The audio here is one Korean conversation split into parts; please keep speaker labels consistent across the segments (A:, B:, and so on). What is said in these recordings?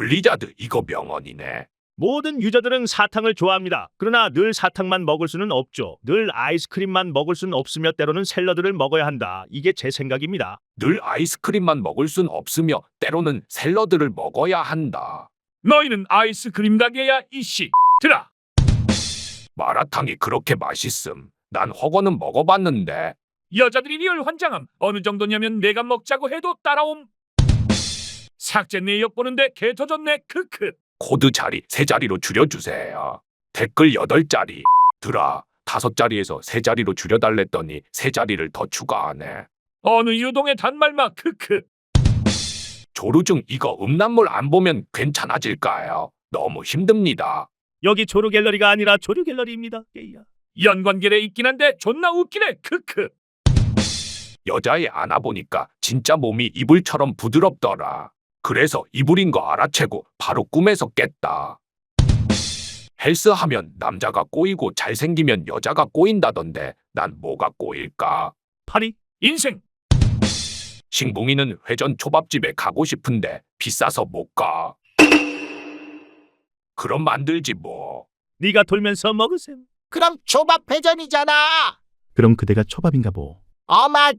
A: 블리자드 이거 명언이네.
B: 모든 유저들은 사탕을 좋아합니다. 그러나 늘 사탕만 먹을 수는 없죠. 늘 아이스크림만 먹을 수는 없으며 때로는 샐러드를 먹어야 한다. 이게 제 생각입니다.
A: 늘 아이스크림만 먹을 순 없으며 때로는 샐러드를 먹어야 한다.
C: 너희는 아이스크림 가게야 이씨. 들아.
A: 마라탕이 그렇게 맛있음. 난 허거는 먹어봤는데
C: 여자들이 리얼 환장함. 어느 정도냐면 내가 먹자고 해도 따라옴. 삭제 내역 보는데 개 터졌네. 크크.
A: 코드 자리 세 자리로 줄여주세요. 댓글 8자리. 드라 다섯 자리에서 세 자리로 줄여달랬더니 세 자리를 더 추가하네.
C: 어느 유동의 단말마 크크.
A: 조루중 이거 음란물 안 보면 괜찮아질까요? 너무 힘듭니다.
B: 여기 조루 갤러리가 아니라 조류 갤러리입니다. 게이야.
C: 연관계래 있긴 한데 존나 웃기네. 크크.
A: 여자애 안아 보니까 진짜 몸이 이불처럼 부드럽더라. 그래서 이불인 거 알아채고 바로 꿈에서 깼다. 헬스 하면 남자가 꼬이고 잘생기면 여자가 꼬인다던데 난 뭐가 꼬일까?
B: 파리
C: 인생.
A: 싱붕이는 회전 초밥집에 가고 싶은데 비싸서 못 가. 그럼 만들지 뭐.
B: 네가 돌면서 먹으셈.
D: 그럼 초밥 회전이잖아.
E: 그럼 그대가 초밥인가 보.
D: 어마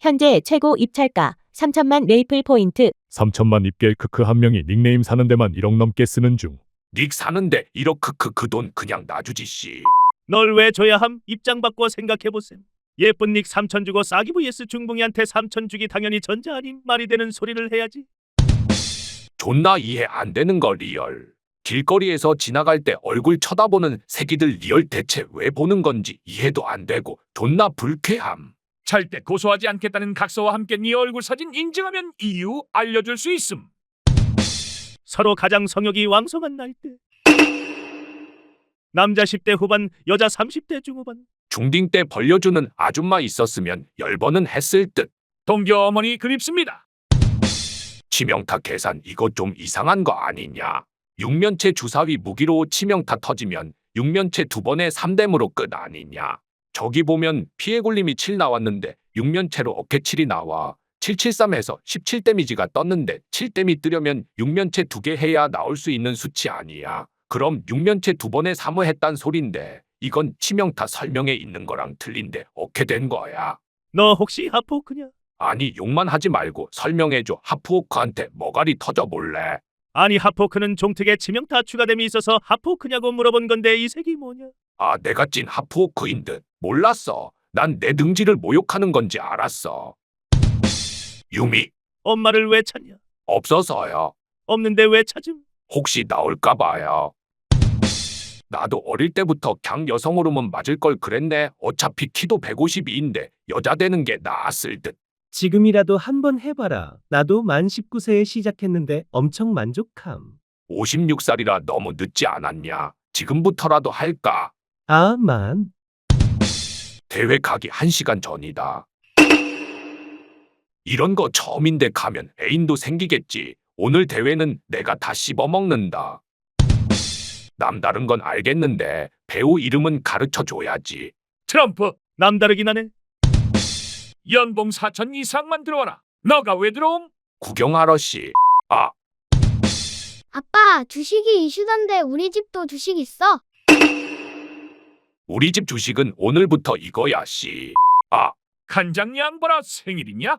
F: 현재 최고 입찰가 3천만 메이플 포인트
G: 3천만 입겔 크크 한 명이 닉네임 사는 데만 1억 넘게 쓰는 중.
A: 닉 사는데 1억 크크 그 돈 그냥 놔주지 씨.
B: 널 왜 줘야 함? 입장 바꿔 생각해보셈. 예쁜 닉 3천 주고 싸기 vs 중붕이한테 3천 주기 당연히 전자 아님 말이 되는 소리를 해야지.
A: 존나 이해 안 되는 거 리얼. 길거리에서 지나갈 때 얼굴 쳐다보는 새끼들 리얼 대체 왜 보는 건지 이해도 안 되고 존나 불쾌함.
C: 절대 고소하지 않겠다는 각서와 함께 네 얼굴 사진 인증하면 이유 알려줄 수 있음.
B: 서로 가장 성욕이 왕성한 나이대. 남자 10대 후반, 여자 30대 중후반.
A: 중딩 때 벌려주는 아줌마 있었으면 열 번은 했을 듯.
C: 동교 어머니 그립습니다.
A: 치명타 계산 이거 좀 이상한 거 아니냐. 육면체 주사위 무기로 치명타 터지면 육면체 두 번에 3댐으로 끝 아니냐. 저기 보면 피해 굴림이 7 나왔는데 육면체로 어깨 7이 나와. 773에서 17 데미지가 떴는데 7 데미 뜨려면 육면체 두 개 해야 나올 수 있는 수치 아니야. 그럼 육면체 두 번에 3을 했단 소린데 이건 치명타 설명에 있는 거랑 틀린데 어떻게 된 거야?
B: 너 혹시 하포크냐?
A: 아니 욕만 하지 말고 설명해줘 하프호크한테 머가리 터져 볼래
B: 아니 하포크는 종특에 치명타 추가됨이 있어서 하포크냐고 물어본 건데 이 색이 뭐냐?
A: 아 내가 찐 하프호크인 듯. 몰랐어. 난 내 능지를 모욕하는 건지 알았어. 유미.
B: 엄마를 왜 찾냐?
A: 없어서요.
B: 없는데 왜 찾음?
A: 혹시 나올까 봐요. 나도 어릴 때부터 강 여성 호르몬 맞을 걸 그랬네. 어차피 키도 152인데 여자 되는 게 나았을 듯.
H: 지금이라도 한번 해봐라. 나도 만 19세에 시작했는데 엄청 만족함.
A: 56살이라 너무 늦지 않았냐? 지금부터라도 할까
H: 아, 만.
A: 대회 가기 1시간 전이다. 이런 거 처음인데 가면 애인도 생기겠지. 오늘 대회는 내가 다 씹어먹는다. 남다른 건 알겠는데 배우 이름은 가르쳐 줘야지.
C: 트럼프
B: 남다르긴 하네.
C: 연봉 4천 이상만 들어와라. 너가 왜 들어옴?
A: 구경하러 씨. 아,
I: 아빠, 주식이 이슈던데 우리 집도 주식 있어?
A: 우리 집 주식은 오늘부터 이거야 씨. 아,
C: 간장 양보라 생일이냐?